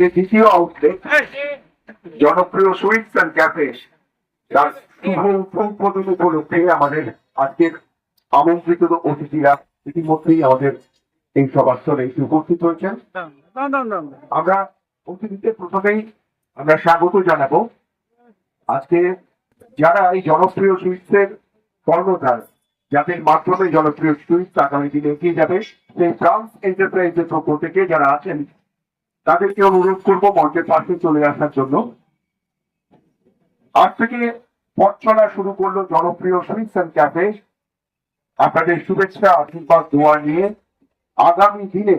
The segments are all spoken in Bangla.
আজকে দ্বিতীয় আউটলেট জনপ্রিয় সুইটস অ্যান্ড ক্যাফে তার শুভ উদ্বোধন উপলক্ষে আমাদের আজকের আমন্ত্রিত অতিথিরা ইতিমধ্যেই আমাদের এই সভাস্থলে এসে উপস্থিত হয়েছেন। আমরা অতিথিদের প্রথমেই আমরা স্বাগত জানাব। আজকে যারা এই জনপ্রিয় সুইটসের কর্ণধার যাদের মাধ্যমে জনপ্রিয় সুইটস আগামী দিনে এগিয়ে যাবে সেই ফ্রান্স এন্টারপ্রাইজের পক্ষ থেকে যারা আছেন তাদেরকে অনুরোধ করব মঞ্চের পাশে চলে আসার জন্য। আজ থেকে পথ চলা শুরু করল জনপ্রিয় সুইটস অ্যান্ড ক্যাফে। আপনাদের শুভেচ্ছা আশীর্বাদ দোয়া নিয়ে আগামী দিনে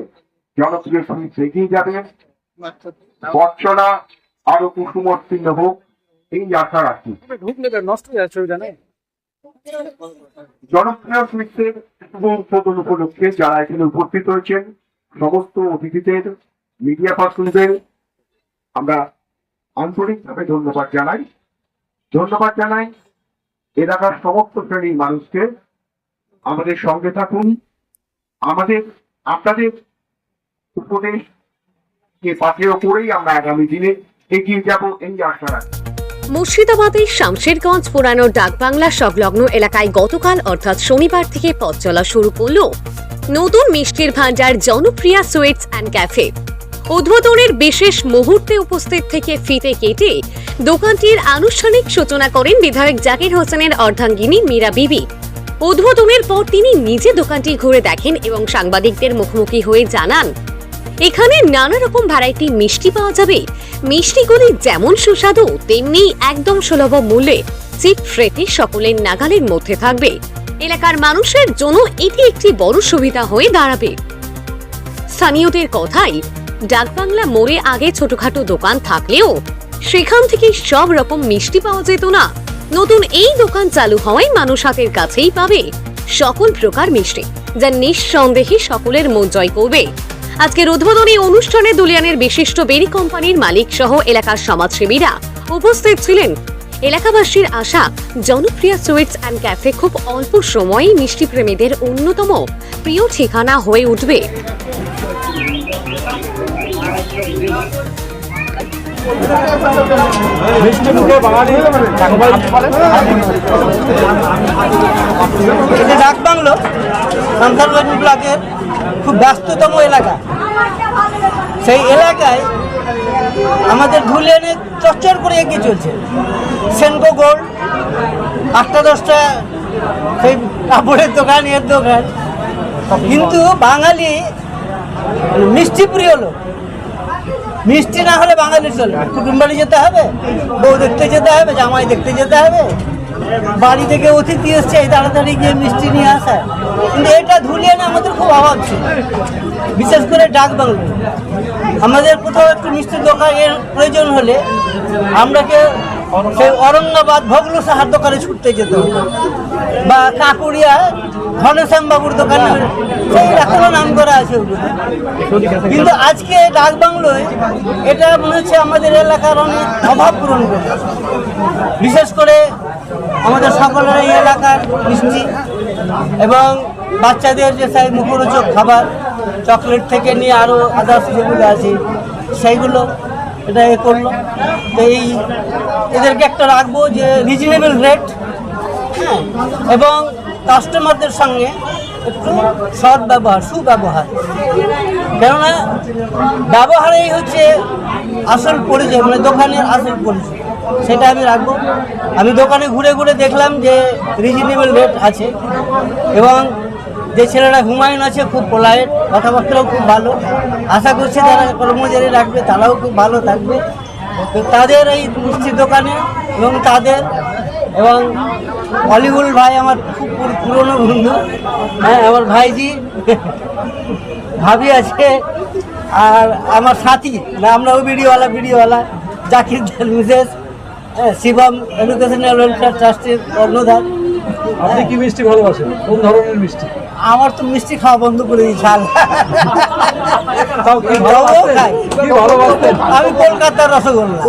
জনপ্রিয় সুইটস এগিয়ে যাবে। পথ চলা আরও কুসুমর্তীর্ণ হোক এই আশা রাখি। নষ্ট হয়ে যাচ্ছে জনপ্রিয় সুইটসের শুভ উদ্বোধন উপলক্ষে যারা এখানে উপস্থিত হয়েছেন সমস্ত অতিথিদের মিডিয়া পার্সনদের আমরা আন্তরিকভাবে ধন্যবাদ জানাই। ধন্যবাদ জানাই এলাকার সমস্ত শ্রেণির মানুষকে। আমাদের সঙ্গে থাকুন। আমাদের, আপনাদের উপদেশ কে করেই আমরা আগামী দিনে এগিয়ে যাব এই আশা রাখি। মুর্শিদাবাদের শামশেরগঞ্জ পুরানো ডাকবাংলা সংলগ্ন এলাকায় গতকাল অর্থাৎ শনিবার থেকে পথ চলা শুরু করল নতুন মিষ্টির ভান্ডার জনপ্রিয়া সুইটস অ্যান্ড ক্যাফে। উদ্বোধনের বিশেষ মুহূর্তে উপস্থিত থেকে ফিতে কেটে দোকানটির আনুষ্ঠানিক সূচনা করেন বিধায়ক জাকির হোসেনের অর্ধাঙ্গিনী মীরা বিবি। উদ্বোধনের পর তিনি নিজে দোকানটি ঘুরে দেখেন এবং সাংবাদিকদের মুখোমুখি হয়ে জানান, এখানে নানা রকম ভ্যারাইটি মিষ্টি পাওয়া যাবে। মিষ্টিগুলি যেমন সুস্বাদু, তেমনি একদম সুলভ মূল্যে। চিপ রেটে সকলের নাগালের মধ্যে থাকবে। এলাকার মানুষের জন্য এটি একটি বড় সুবিধা হয়ে দাঁড়াবে। স্থানীয়দের কথাই ডাকবাংলা মোড়ে আগে ছোটখাটো দোকান থাকলেও সেখান থেকে সব রকম মিষ্টি পাওয়া যেত না। নতুন এই দোকান চালু হওয়ায় মানুষ হাতের কাছেই পাবে সকল প্রকার মিষ্টি, যা নিঃসন্দেহে সকলের মন জয় করবে। আজকের উদ্বোধনী অনুষ্ঠানে দুলিয়ানের বিশিষ্ট বেরি কোম্পানির মালিক সহ এলাকার সমাজসেবীরা উপস্থিত ছিলেন। এলাকাবাসীর আশা, জনপ্রিয় সুইটস অ্যান্ড ক্যাফে খুব অল্প সময়েই মিষ্টি প্রেমীদের অন্যতম প্রিয় ঠিকানা হয়ে উঠবে। মিষ্টি মুখে বাঙালি এটা ডাক বাংলো সান্তালবাড়ি ব্লকের খুব ব্যস্ততম এলাকা। সেই এলাকায় আমাদের ধুলিয়ানে চচ্চর করে এগিয়ে চলছে। সেনকো গোল্ড, আটটা দশটা সেই কাপড়ের দোকান, এর দোকান। কিন্তু বাঙালি মিষ্টি প্রিয় লোক। মিষ্টি না হলে বাঙালি চলে কুটুম বাড়ি যেতে হবে, বউ দেখতে যেতে হবে, জামাই দেখতে যেতে হবে। বাড়ি থেকে অতিথি এসছে, এই তাড়াতাড়ি গিয়ে মিষ্টি নিয়ে আসা। কিন্তু এটা ধুলিয়ে না, আমাদের খুব অভাব ছিল। বিশেষ করে ডাক বাংলো। আমাদের কোথাও একটু মিষ্টির দোকানের প্রয়োজন হলে আমরাকে সেই অরঙ্গাবাদ ভগলু সাহার দোকানে ছুটতে যেতে বা কাকুরিয়া ঘনশ্যাম বাবুর দোকানে সেই এখনও নাম করা আছে কিন্তু আজকে ডাক বাংলোয় এটা মনে হচ্ছে আমাদের এলাকার অনেক অভাব পূরণ করে বিশেষ করে আমাদের সকলের এই এলাকার মিষ্টি এবং বাচ্চাদের যে সেই মুখরোচক খাবার, চকলেট থেকে নিয়ে আরও আদার্স যেগুলো আছে, সেইগুলো এটা এ করল। তো এই এদেরকে একটা রাখব যে রিজনেবল রেট হ্যাঁ এবং কাস্টমারদের সঙ্গে একটু সৎ ব্যবহার, সুব্যবহার। কেননা ব্যবহারেই হচ্ছে আসল পরিচয় মানে দোকানের আসল পরিচয়। সেটা আমি রাখব। আমি দোকানে ঘুরে ঘুরে দেখলাম যে রিজনেবল রেট আছে এবং যে ছেলেরা হুমায়ুন আছে, খুব পোলাইট কথাবার্তাও খুব ভালো। আশা করছি যারা কর্মচারী রাখবে, তারাও খুব ভালো থাকবে। তাদের এই মিষ্টির দোকানে এবং তাদের এবং হলিউড ভাই আমার খুব পুর- পুরনো বন্ধু। হ্যাঁ আমার ভাইজি। ভাবি আছে আর আমার সাথী, না আমরাও ভিডিওওয়ালা ভিডিওওয়ালা, Zakir mrs Shivam educational welfare ট্রাস্টের কর্ণধার আপনি কি মিষ্টি ভালোবাসেন? কোন ধরনের মিষ্টি? আমার তো মিষ্টি খাওয়া বন্ধ করে। কি ভালোবাসতেন? আমি কলকাতার রসগোল্লা।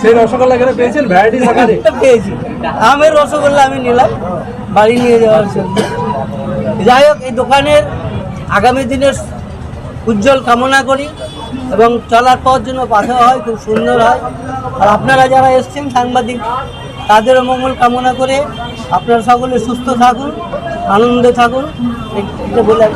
সেই রসগোল্লা এখানে পেয়েছেন? ভ্যারাইটি আকারে পেয়েছি। আমের রসগোল্লা আমি নিলাম বাড়ি নিয়ে যাওয়ার জন্য। যাই হোক এই দোকানের আগামী দিনের উজ্জ্বল কামনা করি এবং চলার পথ জন্য পাশে হয় খুব সুন্দর হয়। আর আপনারা যারা এসছেন সাংবাদিক তাদেরও মঙ্গল কামনা করে আপনারা সকলে সুস্থ থাকুন। আনন্দে থাকুন এটা বলে।